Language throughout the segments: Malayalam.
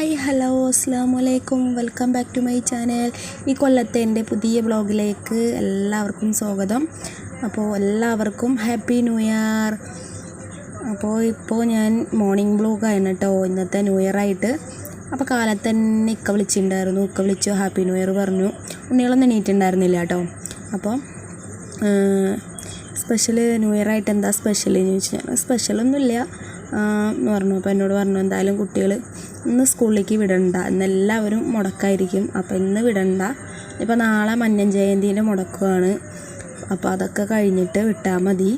ഹായ് ഹലോ അസ്സാം വലൈക്കും welcome back to my channel. ഈ കൊല്ലത്തെ എന്റെ പുതിയ ബ്ലോഗിലേക്ക് എല്ലാവർക്കും സ്വാഗതം. അപ്പോൾ എല്ലാവർക്കും ഹാപ്പി ന്യൂ ഇയർ. അപ്പോൾ ഇപ്പോൾ ഞാൻ മോർണിംഗ് ബ്ലോഗാണ് കേട്ടോ ഇന്നത്തെ ന്യൂ ഇയർ ആയിട്ട്. അപ്പോൾ കാലത്ത് തന്നെ ഇക്ക വിളിച്ചിട്ടുണ്ടായിരുന്നു. ഇക്ക വിളിച്ചു ഹാപ്പി ന്യൂ ഇയർ പറഞ്ഞു. ഉണ്ണികളൊന്നും എണീറ്റുണ്ടായിരുന്നില്ല കേട്ടോ. അപ്പോൾ സ്പെഷ്യൽ ന്യൂ ഇയർ ആയിട്ട് എന്താ സ്പെഷ്യൽ എന്ന് ചോദിച്ചാൽ സ്പെഷ്യലൊന്നുമില്ല. എന്ന് പറഞ്ഞു. അപ്പോൾ എന്നോട് പറഞ്ഞു എന്തായാലും കുട്ടികൾ ഇന്ന് സ്കൂളിലേക്ക് വിടണ്ട. ഇന്ന് എല്ലാവരും മുടക്കായിരിക്കും. അപ്പോൾ ഇന്ന് വിടണ്ട. ഇപ്പോൾ നാളെ മഞ്ഞൻ ജയന്തിന്റെ മുടക്കമാണ് അപ്പോൾ അതൊക്കെ കഴിഞ്ഞിട്ട് വിട്ടാൽ മതി.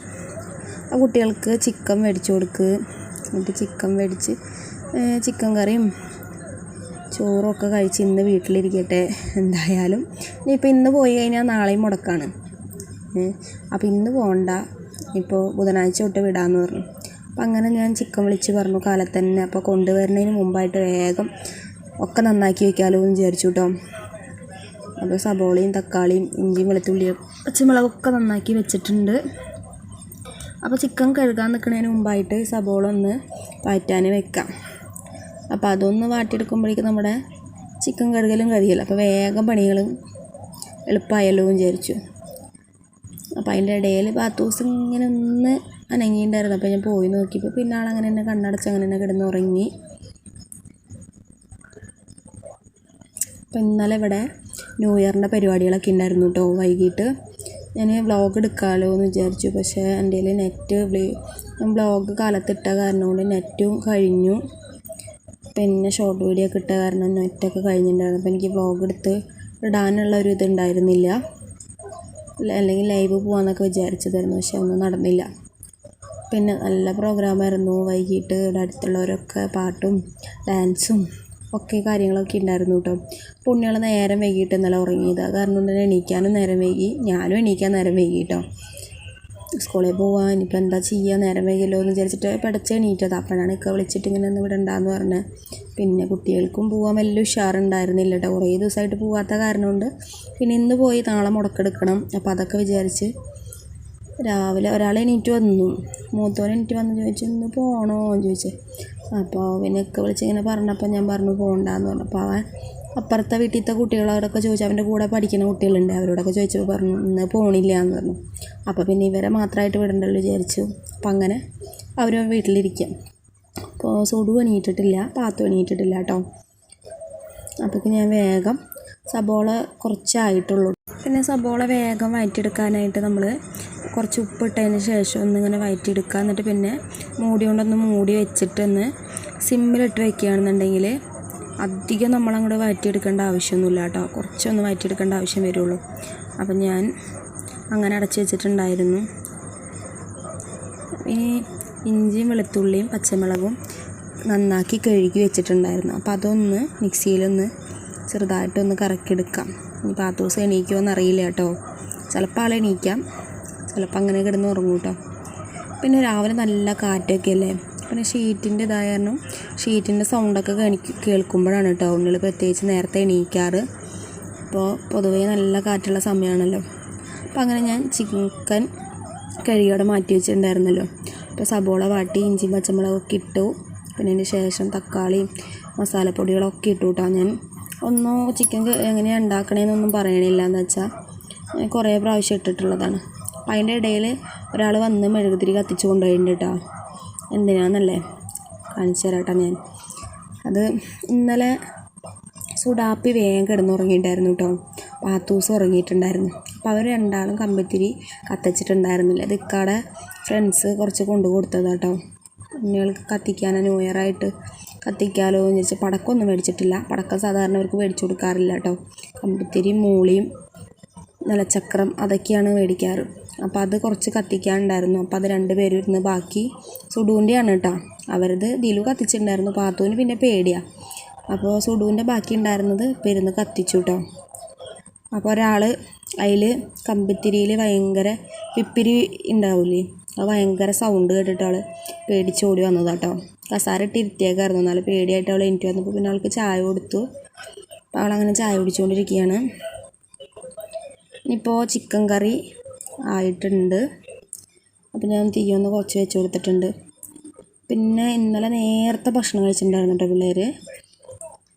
ആ കുട്ടികൾക്ക് ചിക്കൻ മേടിച്ചു കൊടുക്ക്. എന്നിട്ട് ചിക്കൻ മേടിച്ച് ചിക്കൻ കറിയും ചോറൊക്കെ കഴിച്ച് ഇന്ന് വീട്ടിലിരിക്കട്ടെ എന്തായാലും. ഇനിയിപ്പോൾ ഇന്ന് പോയി കഴിഞ്ഞാൽ നാളെയും മുടക്കാണ്. അപ്പോൾ ഇന്ന് പോകണ്ട ഇപ്പോൾ ബുധനാഴ്ച തൊട്ട് വിടാമെന്ന് പറഞ്ഞു. അപ്പം അങ്ങനെ ഞാൻ ചിക്കൻ വിളിച്ച് പറഞ്ഞു കാലത്ത് തന്നെ അപ്പോൾ കൊണ്ടുവരുന്നതിന് മുമ്പായിട്ട് വേഗം ഒക്കെ നന്നാക്കി വെക്കാമല്ലോ എന്ന് വിചാരിച്ചു കേട്ടോ അപ്പോൾ സബോളയും തക്കാളിയും ഇഞ്ചിയും വെളുത്തുള്ളിയും പച്ചമുളകൊക്കെ നന്നാക്കി വെച്ചിട്ടുണ്ട്. അപ്പോൾ ചിക്കൻ കഴുകാൻ നിൽക്കുന്നതിന് മുമ്പായിട്ട് സബോള ഒന്ന് വഴറ്റാൻ വെക്കാം. അപ്പോൾ അതൊന്ന് വാട്ടിയെടുക്കുമ്പോഴേക്കും നമ്മുടെ ചിക്കൻ കഴുകലും കഴിയല്ലോ അപ്പോൾ വേഗം പണികളും എളുപ്പമായല്ലോ വിചാരിച്ചു. അപ്പോൾ അതിന്റെ ഇടയിൽ ബാത്തൂസ് ഇങ്ങനെ ഒന്ന് അനങ്ങിയിട്ടുണ്ടായിരുന്നു. അപ്പോൾ ഞാൻ പോയി നോക്കിയപ്പോൾ പിന്നെ ആളങ്ങനെ തന്നെ കണ്ണടച്ച് അങ്ങനെ തന്നെ കിടന്നുറങ്ങി. അപ്പം ഇന്നലെ ഇവിടെ ന്യൂ ഇയറിന്റെ പരിപാടികളൊക്കെ ഉണ്ടായിരുന്നു കേട്ടോ വൈകിട്ട്. ഞാൻ വ്ളോഗ് എടുക്കാമല്ലോ എന്ന് വിചാരിച്ചു. പക്ഷേ എന്റെ കയ്യിൽ നെറ്റ് വ്ളോഗ് കാലത്തിട്ട കാരണം കൊണ്ട് നെറ്റും കഴിഞ്ഞു. പിന്നെ ഷോർട്ട് വീഡിയോ ഒക്കെ ഇട്ട കാരണം നെറ്റൊക്കെ കഴിഞ്ഞിട്ടുണ്ടായിരുന്നു. അപ്പോൾ എനിക്ക് വ്ളോഗ് എടുത്ത് ഇടാനുള്ള ഒരു ഇതുണ്ടായിരുന്നില്ല അല്ലെങ്കിൽ ലൈവ് പോകാമെന്നൊക്കെ വിചാരിച്ചതായിരുന്നു. പക്ഷേ ഒന്നും നടന്നില്ല. പിന്നെ നല്ല പ്രോഗ്രാമായിരുന്നു വൈകിട്ട് ഇവിടെ അടുത്തുള്ളവരൊക്കെ പാട്ടും ഡാൻസും ഒക്കെ കാര്യങ്ങളൊക്കെ ഉണ്ടായിരുന്നു കേട്ടോ പുണ്യാൾ നേരം വൈകിട്ട് ഇന്നലെ ഉറങ്ങിയത്. കാരണം കൊണ്ട് തന്നെ എണീക്കാനും നേരം വൈകി. ഞാനും എണീക്കാൻ നേരം വൈകി കേട്ടോ സ്കൂളിൽ പോവാൻ ഇനിയിപ്പോൾ എന്താ ചെയ്യുക നേരം വൈകിയല്ലോ എന്ന് വിചാരിച്ചിട്ട് പടച്ച് എണീറ്റത്. അപ്പോഴാണ് ഇക്ക വിളിച്ചിട്ട് ഇങ്ങനെ ഒന്ന് വിടണ്ടെന്ന് പറഞ്ഞ്. പിന്നെ കുട്ടികൾക്കും പോകാൻ വലിയ ഉഷാറുണ്ടായിരുന്നില്ല കേട്ടോ കുറേ ദിവസമായിട്ട് പോകാത്ത കാരണം കൊണ്ട് പിന്നെ ഇന്ന് പോയി നാളെ മുടക്കെടുക്കണം. അപ്പോൾ അതൊക്കെ വിചാരിച്ച് രാവിലെ ഒരാൾ എണീറ്റ് വന്നു. മൂത്തോൻ എണീറ്റ് വന്ന് ചോദിച്ചു ഇന്ന് പോകണോ എന്ന് ചോദിച്ചു അപ്പോൾ പിന്നെ ഒക്കെ വിളിച്ചിങ്ങനെ പറഞ്ഞപ്പോൾ ഞാൻ പറഞ്ഞു പോകണ്ടെന്ന് പറഞ്ഞു. അപ്പോൾ അവൻ അപ്പുറത്തെ വീട്ടിലത്തെ കുട്ടികളോടൊക്കെ ചോദിച്ചു അവന്റെ കൂടെ പഠിക്കുന്ന കുട്ടികളുണ്ട് അവരോടൊക്കെ ചോദിച്ചപ്പോൾ പറഞ്ഞു ഇന്ന് പോണില്ല എന്ന് പറഞ്ഞു. അപ്പോൾ പിന്നെ ഇവരെ മാത്രമായിട്ട് വിടണ്ടല്ലോ വിചാരിച്ചു. അപ്പം അങ്ങനെ അവർ വീട്ടിലിരിക്കാം. അപ്പോൾ സുഡു എണീറ്റിട്ടില്ല പാത്തു എണീറ്റിട്ടില്ല കേട്ടോ. അപ്പോൾ ഞാൻ വേഗം സബോള കുറച്ചായിട്ടുള്ളൂ. പിന്നെ സബോള വേഗം വഴറ്റിയെടുക്കാനായിട്ട് നമ്മൾ കുറച്ച് ഉപ്പിട്ടതിന് ശേഷം ഒന്നിങ്ങനെ വഴറ്റിയെടുക്കുക എന്നിട്ട് പിന്നെ മൂടി കൊണ്ടൊന്ന് മൂടി വെച്ചിട്ടൊന്ന് സിമ്മിലിട്ട് വെക്കുകയാണെന്നുണ്ടെങ്കിൽ അധികം നമ്മളങ്ങോട്ട് വഴറ്റിയെടുക്കേണ്ട ആവശ്യമൊന്നുമില്ല കേട്ടോ. കുറച്ചൊന്ന് വഴറ്റിയെടുക്കേണ്ട ആവശ്യം വരുള്ളൂ. അപ്പം ഞാൻ അങ്ങനെ അടച്ചു വെച്ചിട്ടുണ്ടായിരുന്നു. ഇനി ഇഞ്ചിയും വെളുത്തുള്ളിയും പച്ചമുളകും നന്നാക്കി കഴുകി വെച്ചിട്ടുണ്ടായിരുന്നു. അപ്പോൾ അതൊന്ന് മിക്സിയിലൊന്ന് ചെറുതായിട്ടൊന്ന് കറക്കിയെടുക്കാം. ഇനി പാത്തൂസ് എണീക്കുമോ എന്നറിയില്ല കേട്ടോ. ചിലപ്പോൾ ആൾ എണീക്കാം. ചിലപ്പോൾ അങ്ങനെ കിടന്ന് ഉറങ്ങും കേട്ടോ. പിന്നെ രാവിലെ നല്ല കാറ്റൊക്കെ അല്ലേ പിന്നെ ഷീറ്റിന്റെ ഇതായ കാരണം ഷീറ്റിന്റെ സൗണ്ടൊക്കെ കേൾക്കുമ്പോഴാണ് കേട്ടോ ഉണ്ണികൾ പ്രത്യേകിച്ച് നേരത്തെ എണീക്കാറ്. അപ്പോൾ പൊതുവേ നല്ല കാറ്റുള്ള സമയമാണല്ലോ അപ്പോൾ അങ്ങനെ ഞാൻ ചിക്കൻ കഴുകിയോടെ മാറ്റി വെച്ചിട്ടുണ്ടായിരുന്നല്ലോ. അപ്പോൾ സബോള വാട്ടി ഇഞ്ചി പച്ചമുളകൊക്കെ ഇട്ടു. പിന്നെ അതിന് ശേഷം തക്കാളിയും മസാലപ്പൊടികളൊക്കെ ഇട്ടു കേട്ടോ ഞാൻ. ഒന്നും ചിക്കൻ എങ്ങനെയാണ് ഉണ്ടാക്കണേന്നൊന്നും പറയണില്ല. എന്ന് വെച്ചാൽ കുറേ പ്രാവശ്യം ഇട്ടിട്ടുള്ളതാണ്. അപ്പം അതിന്റെ ഇടയിൽ ഒരാൾ വന്ന് മെഴുകുതിരി കത്തിച്ച് കൊണ്ടുപോയിട്ടുണ്ട് കേട്ടോ എന്തിനാണെന്നല്ലേ കാണിച്ചു തരാട്ടോ ഞാൻ. അത് ഇന്നലെ സുഡാപ്പി വേഗം കിടന്നുറങ്ങിയിട്ടായിരുന്നു കേട്ടോ പാത്തൂസ് ഉറങ്ങിയിട്ടുണ്ടായിരുന്നു. അപ്പോൾ അവർ രണ്ടാളും കമ്പത്തിരി കത്തിച്ചിട്ടുണ്ടായിരുന്നില്ല. അത് ഇക്കാടെ ഫ്രണ്ട്സ് കുറച്ച് കൊണ്ടു കൊടുത്തത് കേട്ടോ കുഞ്ഞുങ്ങൾക്ക് കത്തിക്കാൻ ന്യൂ ആയിട്ട് കത്തിക്കാലോ എന്ന് വെച്ചാൽ പടക്കമൊന്നും മേടിച്ചിട്ടില്ല. പടക്കം സാധാരണ അവർക്ക് മേടിച്ചു കൊടുക്കാറില്ല കേട്ടോ. കമ്പിത്തിരി മൂളിയും നിലച്ചക്രം അതൊക്കെയാണ് മേടിക്കാറ്. അപ്പോൾ അത് കുറച്ച് കത്തിക്കാനുണ്ടായിരുന്നു. അപ്പോൾ അത് രണ്ട് പേരും ഇരുന്ന് ബാക്കി സുഡുവിന്റെയാണ് കേട്ടോ. അവരത് ദിലു കത്തിച്ചിട്ടുണ്ടായിരുന്നു. പാത്തുവിന് പിന്നെ പേടിയാ. അപ്പോൾ സുഡുവിന്റെ ബാക്കി ഉണ്ടായിരുന്നത് പെരുന്ന് കത്തിച്ചു കേട്ടോ. അപ്പോൾ ഒരാൾ അതിൽ കമ്പിത്തിരിയിൽ ഭയങ്കര പിപ്പിരി ഉണ്ടാവില്ലേ അത് ഭയങ്കര സൗണ്ട് കേട്ടിട്ട് അവൾ പേടിച്ചോടി വന്നത് കേട്ടോ കസാര ഇട്ട് ഇരുത്തിയേക്കായിരുന്നു. എന്നാൽ പേടിയായിട്ട് അവൾ എനിക്ക് വന്നപ്പോൾ പിന്നെ അവൾക്ക് ചായ കൊടുത്തു. അപ്പോൾ അവളങ്ങനെ ചായ കുടിച്ചുകൊണ്ടിരിക്കുകയാണ് ഇനിയിപ്പോൾ ചിക്കൻ കറി ആയിട്ടുണ്ട്. അപ്പോൾ ഞാൻ തീയൊന്ന് കുറച്ച് വെച്ച് കൊടുത്തിട്ടുണ്ട്. പിന്നെ ഇന്നലെ നേരത്തെ ഭക്ഷണം കഴിച്ചിട്ടുണ്ടായിരുന്നു കേട്ടോ പിള്ളേർ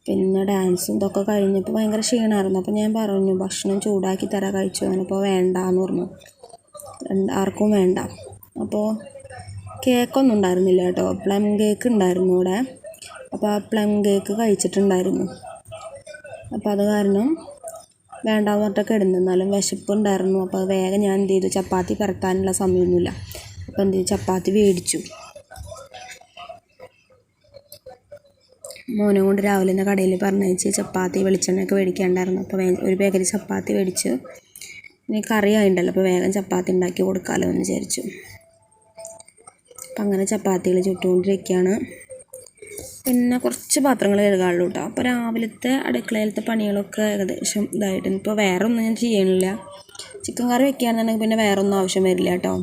പിന്നെ ഡാൻസും ഇതൊക്കെ കഴിഞ്ഞപ്പോൾ ഭയങ്കര ക്ഷീണമായിരുന്നു അപ്പോൾ ഞാൻ പറഞ്ഞു ഭക്ഷണം ചൂടാക്കി തരാൻ കഴിച്ചു. അപ്പോൾ വേണ്ട എന്ന് പറഞ്ഞു. ആർക്കും വേണ്ട. അപ്പോൾ കേക്കൊന്നും ഉണ്ടായിരുന്നില്ല കേട്ടോ. പ്ലം കേക്ക് ഉണ്ടായിരുന്നു ഇവിടെ അപ്പോൾ ആ പ്ലം കേക്ക് കഴിച്ചിട്ടുണ്ടായിരുന്നു. അപ്പോൾ അത് കാരണം വേണ്ടാന്ന് പറഞ്ഞിട്ടൊക്കെ ഇടുന്നു എന്നാലും വിശപ്പുണ്ടായിരുന്നു അപ്പോൾ വേഗം ഞാൻ എന്ത് ചെയ്തു? ചപ്പാത്തി പരത്താനുള്ള സമയമൊന്നുമില്ല. അപ്പോൾ എന്ത് ചെയ്തു? ചപ്പാത്തി മേടിച്ചു. മോനെ കൊണ്ട് രാവിലെ തന്നെ കടയിൽ പറഞ്ഞയച്ച് ചപ്പാത്തി വെളിച്ചെണ്ണയൊക്കെ മേടിക്കാണ്ടായിരുന്നു. അപ്പോൾ ഒരു പാക്കറ്റ് ചപ്പാത്തി മേടിച്ച്. ഇനി കറി ആയിട്ടുണ്ടല്ലോ അപ്പോൾ വേഗം ചപ്പാത്തി ഉണ്ടാക്കി കൊടുക്കാമല്ലോ എന്ന് വിചാരിച്ചു. അങ്ങനെ ചപ്പാത്തികൾ ചുട്ടുകൊണ്ടിരിക്കുകയാണ്. പിന്നെ കുറച്ച് പാത്രങ്ങൾ കഴുകാനുള്ളൂ കേട്ടോ അപ്പോൾ രാവിലത്തെ അടുക്കളയിലത്തെ പണികളൊക്കെ ഏകദേശം ഇതായിട്ട് ഇപ്പോൾ വേറെ ഒന്നും ഞാൻ ചെയ്യണില്ല. ചിക്കൻ കറി വെക്കുകയാണെന്നുണ്ടെങ്കിൽ പിന്നെ വേറെ ഒന്നും ആവശ്യം വരില്ല കേട്ടോ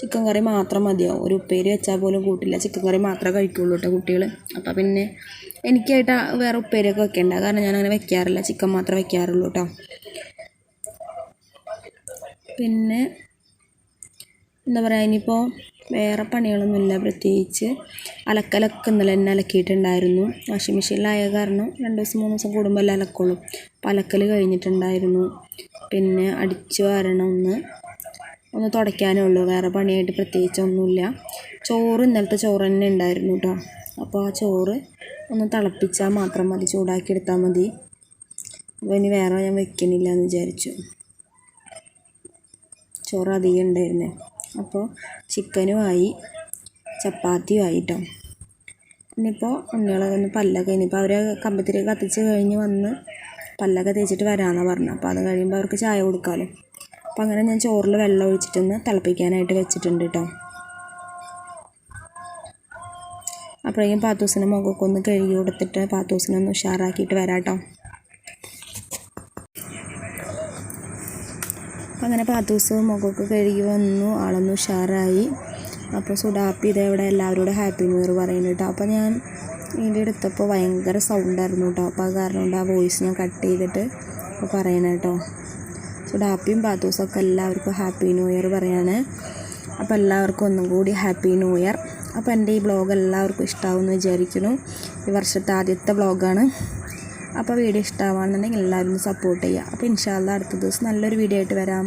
ചിക്കൻ കറി മാത്രം മതിയാവും. ഒരു ഉപ്പേരി വെച്ചാൽ പോലും കൂട്ടില്ല. ചിക്കൻ കറി മാത്രമേ കഴിക്കുള്ളൂ കേട്ടോ കുട്ടികൾ അപ്പോൾ പിന്നെ എനിക്കായിട്ട് വേറെ ഉപ്പേരിയൊക്കെ വെക്കേണ്ട. കാരണം ഞാൻ അങ്ങനെ വെക്കാറില്ല. ചിക്കൻ മാത്രമേ വെക്കാറുള്ളൂ കേട്ടോ പിന്നെ എന്താ പറയുക ഇനിയിപ്പോൾ വേറെ പണികളൊന്നുമില്ല പ്രത്യേകിച്ച്. അലക്കലൊക്കെ ഇന്നലെ തന്നെ അലക്കിയിട്ടുണ്ടായിരുന്നു. വാഷിംഗ് മെഷീനിലായ കാരണം രണ്ട് ദിവസം മൂന്ന് ദിവസം കൂടുമ്പോൾ എല്ലാം അലക്കുള്ളൂ. അപ്പോൾ അലക്കൽ കഴിഞ്ഞിട്ടുണ്ടായിരുന്നു. പിന്നെ അടിച്ചു വാരണം ഒന്ന്. ഒന്ന് തുടയ്ക്കാനേ ഉള്ളൂ. വേറെ പണിയായിട്ട് പ്രത്യേകിച്ച് ഒന്നുമില്ല. ചോറ് ഇന്നലത്തെ ചോറ് തന്നെ ഉണ്ടായിരുന്നു കേട്ടോ അപ്പോൾ ആ ചോറ് ഒന്ന് തിളപ്പിച്ചാൽ മാത്രം മതി. ചൂടാക്കി എടുത്താൽ മതി. അപ്പോൾ ഇനി വേറെ ഞാൻ വെക്കണില്ല എന്ന് വിചാരിച്ചു. ചോറ് അധികം ഉണ്ടായിരുന്നേ. അപ്പോൾ ചിക്കനും ആയി ചപ്പാത്തിയും ആയി കേട്ടോ ഇനിയിപ്പോൾ ഉണ്ണികളൊക്കെ ഒന്ന് പല്ലൊക്കെ ഇനിയിപ്പോൾ അവർ കമ്പത്തിരി കത്തിച്ച് കഴിഞ്ഞ് വന്ന് പല്ലൊക്കെ തേച്ചിട്ട് വരാമെന്നാണ് പറഞ്ഞത് അപ്പോൾ അത് കഴിയുമ്പോൾ അവർക്ക് ചായ കൊടുക്കാമല്ലോ അപ്പോൾ അങ്ങനെ ഞാൻ ചോറിൽ വെള്ളം ഒഴിച്ചിട്ടൊന്ന് തിളപ്പിക്കാനായിട്ട് വെച്ചിട്ടുണ്ട് കേട്ടോ അപ്പോഴേക്കും പാത്തൂസിന്റെ മുഖമൊക്കെ ഒന്ന് കഴുകി കൊടുത്തിട്ട് പാത്തൂസിനെ ഒന്ന് ഉഷാറാക്കിയിട്ട് വരാം കേട്ടോ അങ്ങനെ പാത്തൂസ് മുഖമൊക്കെ കഴുകി വന്നു ആളൊന്ന് ഉഷാറായി. അപ്പോൾ സുഡാപ്പി ഇതേ ഇവിടെ എല്ലാവരോടും ഹാപ്പി ന്യൂ ഇയർ പറയുന്നു കേട്ടോ. അപ്പോൾ ഞാൻ ഇതിന്റെ എടുത്തപ്പോൾ ഭയങ്കര സൗണ്ടായിരുന്നു കേട്ടോ. അപ്പോൾ അത് കാരണം കൊണ്ട് ആ വോയിസ് ഞാൻ കട്ട് ചെയ്തിട്ട് അപ്പോൾ പറയണം കേട്ടോ. സുഡാപ്പിയും പാത്തൂസൊക്കെ എല്ലാവർക്കും ഹാപ്പി ന്യൂ ഇയർ പറയാണ്. അപ്പോൾ എല്ലാവർക്കും ഒന്നും കൂടി ഹാപ്പി ന്യൂ ഇയർ. അപ്പോൾ എന്റെ ഈ ബ്ലോഗ് എല്ലാവർക്കും ഇഷ്ടമാവുമെന്ന് വിചാരിക്കുന്നു. ഈ വർഷത്തെ ആദ്യത്തെ ബ്ലോഗാണ്. അപ്പോൾ വീഡിയോ ഇഷ്ടമാവുകയാണെന്നുണ്ടെങ്കിൽ എല്ലാവരും സപ്പോർട്ട് ചെയ്യുക. അപ്പോൾ ഇൻഷാല്ല അടുത്ത ദിവസം നല്ലൊരു വീഡിയോ ആയിട്ട് വരാം.